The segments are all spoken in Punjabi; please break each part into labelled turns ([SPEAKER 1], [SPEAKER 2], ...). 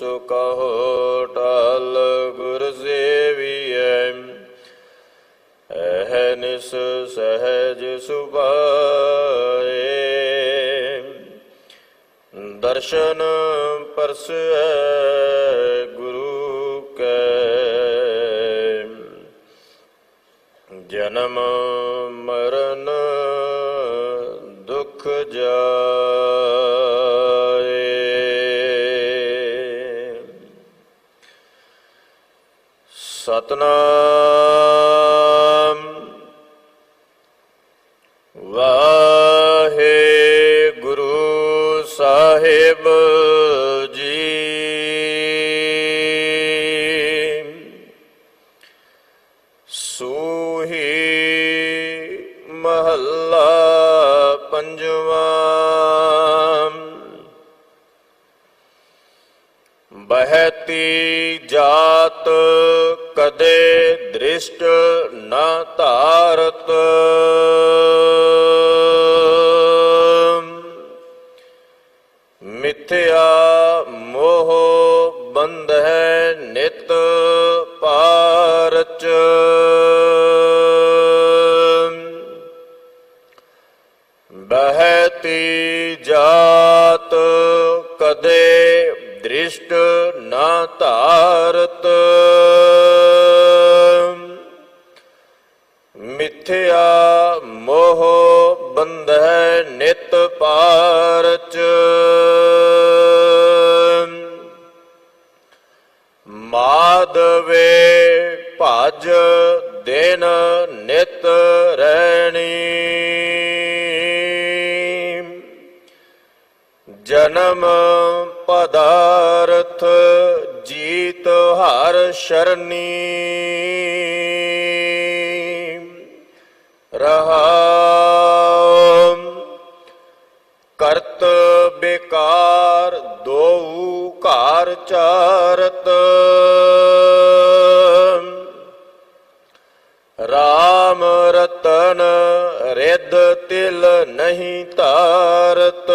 [SPEAKER 1] ਸੋ ਕਹੋ ਟਲ ਗੁਰ ਸੇਵੀਐ। ਐ ਨਿਸ ਸਹਿਜ ਸੁਭਾਏ। ਦਰਸ਼ਨ ਪਰਸੈ ਗੁਰੂ ਕੈ। ਜਨਮ ਮਰਨ ਦੁਖ ਜਾ ਸਤਨਾਮ। ਵਾਹਿਗੁਰੂ ਸਾਹਿਬ ਜੀ। ਸੂਹੀ ਮਹੱਲਾ ਪੰਜਵਾਂ ਬਹਿਤੀ ਜਾਤ ਕਦੇ ਦ੍ਰਿਸ਼ਟ ਨਾ ਧਾਰਤ। ਮਿਥਿਆ ਮੋਹ ਬੰਧ ਹੈ ਨਿਤ ਪਾਰਚ ਬਹਿਤੀ ਦ੍ਰਿਸ਼ਟ ਨਾ ਧਾਰਤ। ਮਿਥਿਆ ਮੋਹ ਬੰਧੈ ਨਿਤ ਪਾਰਚ। ਮਾਧਵੇ ਭਜ ਦਿਨ ਨਿਤ ਰਹਿਣੀ ਜਨਮ ਪਦਾਰਥ ਜੀਤ ਹਰ ਸ਼ਰਨੀ। ਰਹਾ ਕਰਤ ਬੇਕਾਰ ਦੋਉ ਘਰ ਚਾਰਤ। ਰਿੱਧ ਤਿਲ ਨਹੀਂ ਧਾਰਤ।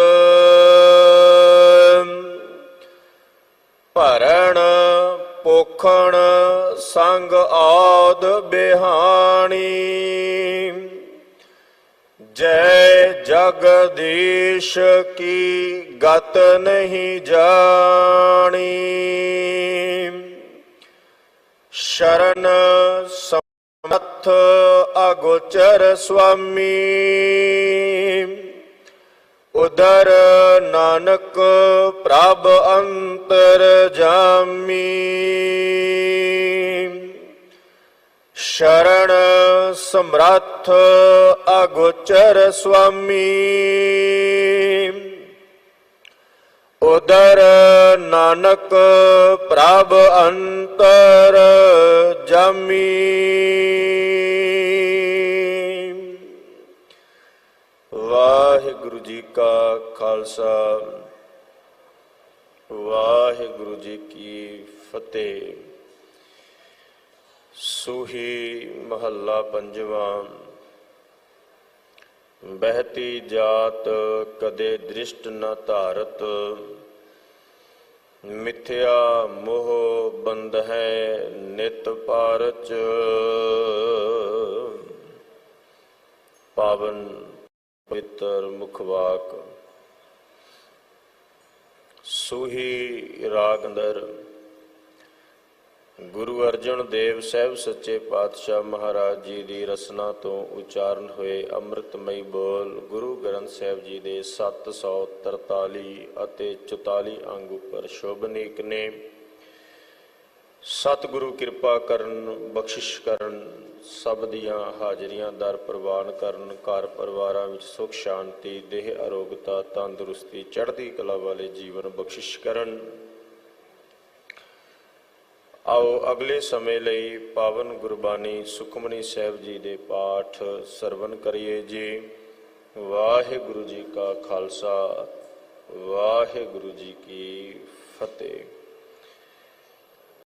[SPEAKER 1] ਭਰਣ ਪੋਖਣ ਸੰਗ ਆਦ ਬਿਹਾਣੀ। ਜੈ ਜਗਦੀਸ਼ ਕੀ ਗਤ ਨਹੀਂ ਜਾਣੀ। ਸ਼ਰਨ ਸਮਥ ਅਗੋਚਰ ਸੁਆਮੀ। ਉਦਰ ਨਾਨਕ ਪ੍ਰਭ ਅੰਤਰ ਜਾਮੀ। ਸ਼ਰਣ ਸਮਰੱਥ ਅਗੋਚਰ ਸੁਆਮੀ। ਉਦਰ ਨਾਨਕ ਪ੍ਰਭ ਅੰਤਰ ਜਾਮੀ ਵਾਹਿਗੁਰੂ ਜੀ ਕਾ ਖਾਲਸਾ। ਵਾਹਿਗੁਰੂ ਜੀ ਕੀ ਫਤਿਹ। ਸੂਹੀ ਮਹੱਲਾ ਪੰਜਵਾਂ। ਬਹਿਤੀ ਜਾਤ ਕਦੇ ਦ੍ਰਿਸ਼ਟ ਨਾ ਧਾਰਤ। ਮਿਥਿਆ ਮੋਹ ਬੰਦ ਹੈ ਨਿਤ ਪਾਰਚ ਪਾਵਨ ਪਵਿੱਤਰ ਮੁਖਵਾਕ। ਸੂਹੀ ਰਾਗ ਅੰਦਰ ਗੁਰੂ ਅਰਜਨ ਦੇਵ ਸਾਹਿਬ ਸੱਚੇ ਪਾਤਸ਼ਾਹ ਮਹਾਰਾਜ ਜੀ ਦੀ ਰਸਨਾ ਤੋਂ ਉਚਾਰਨ ਹੋਏ ਅੰਮ੍ਰਿਤਮਈ ਬੋਲ ਗੁਰੂ ਗ੍ਰੰਥ ਸਾਹਿਬ ਜੀ ਦੇ 743 ਅਤੇ 44 ਅੰਗ ਉੱਪਰ ਸ਼ੋਭਨੀਕ ਨੇ। ਸਤਿਗੁਰੂ ਕਿਰਪਾ ਕਰਨ, ਬਖਸ਼ਿਸ਼ ਕਰਨ, ਸਭ ਦੀਆਂ ਹਾਜ਼ਰੀਆਂ ਦਰ ਪ੍ਰਵਾਨ ਕਰਨ, ਘਰ ਪਰਿਵਾਰਾਂ ਵਿੱਚ ਸੁਖ, ਸ਼ਾਂਤੀ, ਦੇਹ, ਅਰੋਗਤਾ, ਤੰਦਰੁਸਤੀ, ਚੜ੍ਹਦੀ ਕਲਾ ਵਾਲੇ ਜੀਵਨ ਬਖਸ਼ਿਸ਼ ਕਰਨ। ਆਓ ਅਗਲੇ ਸਮੇਂ ਲਈ ਪਾਵਨ ਗੁਰਬਾਣੀ ਸੁਖਮਨੀ ਸਾਹਿਬ ਜੀ ਦੇ ਪਾਠ ਸਰਵਨ ਕਰੀਏ ਜੀ। ਵਾਹਿਗੁਰੂ ਜੀ ਕਾ ਖਾਲਸਾ, ਵਾਹਿਗੁਰੂ ਜੀ ਕੀ ਫਤਿਹ।